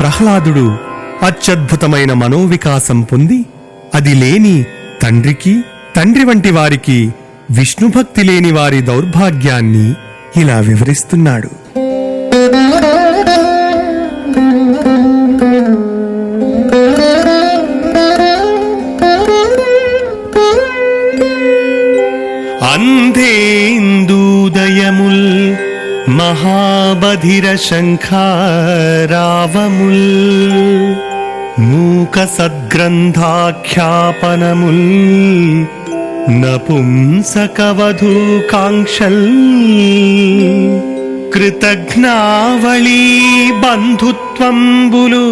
ప్రహ్లాదుడు అత్యద్భుతమైన మనోవికాసం పొంది అది లేని తండ్రికి తండ్రి వంటి వారికి విష్ణుభక్తి లేని వారి దౌర్భాగ్యాన్ని ఇలా వివరిస్తున్నాడు. అంధేందూదయముల్ మహాబధిర శంఖారావముల్ మూక సద్గ్రంథాఖ్యాపనముల్ నపుంసకవధూకాంక్షల్. కృతజ్ఞావళీ బంధుత్వంబులు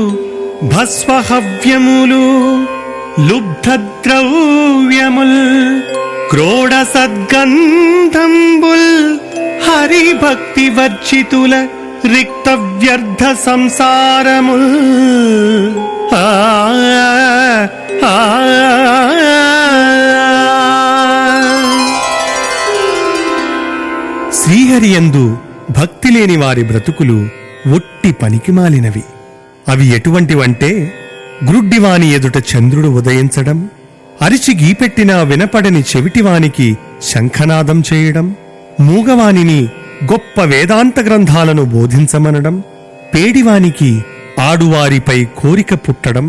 భస్వహవ్యములు లుబ్ధద్రవ్యముల్ క్రోడ సద్గంధంబుల్ హరిభక్తి వర్జితుల రిక్త వ్యర్థ సంసారము శ్రీహరియందు భక్తి లేని వారి బ్రతుకులు ఒట్టి పనికిమాలినవి అవి ఎటువంటివంటే గ్రుడ్డివాని ఎదుట చంద్రుడు ఉదయించడం అరిచి గీపెట్టినా వినపడని చెవిటివానికి శంఖనాదం చేయడం మూగవానిని గొప్ప వేదాంత గ్రంథాలను బోధించమనడం పేడివానికి ఆడువారిపై కోరిక పుట్టడం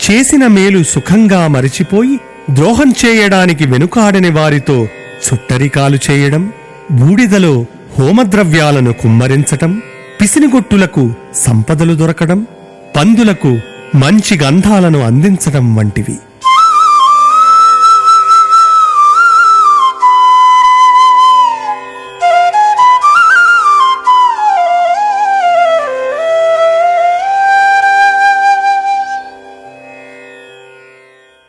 చేసిన మేలు సుఖంగా మరచిపోయి ద్రోహం చేయడానికి వెనుకాడని వారితో చుట్టరికాలు చేయడం బూడిదలో హోమద్రవ్యాలను కుమ్మరించటం పిసినిగొట్టులకు సంపదలు దొరకడం పందులకు మంచి గంధాలను అందించడం వంటివి.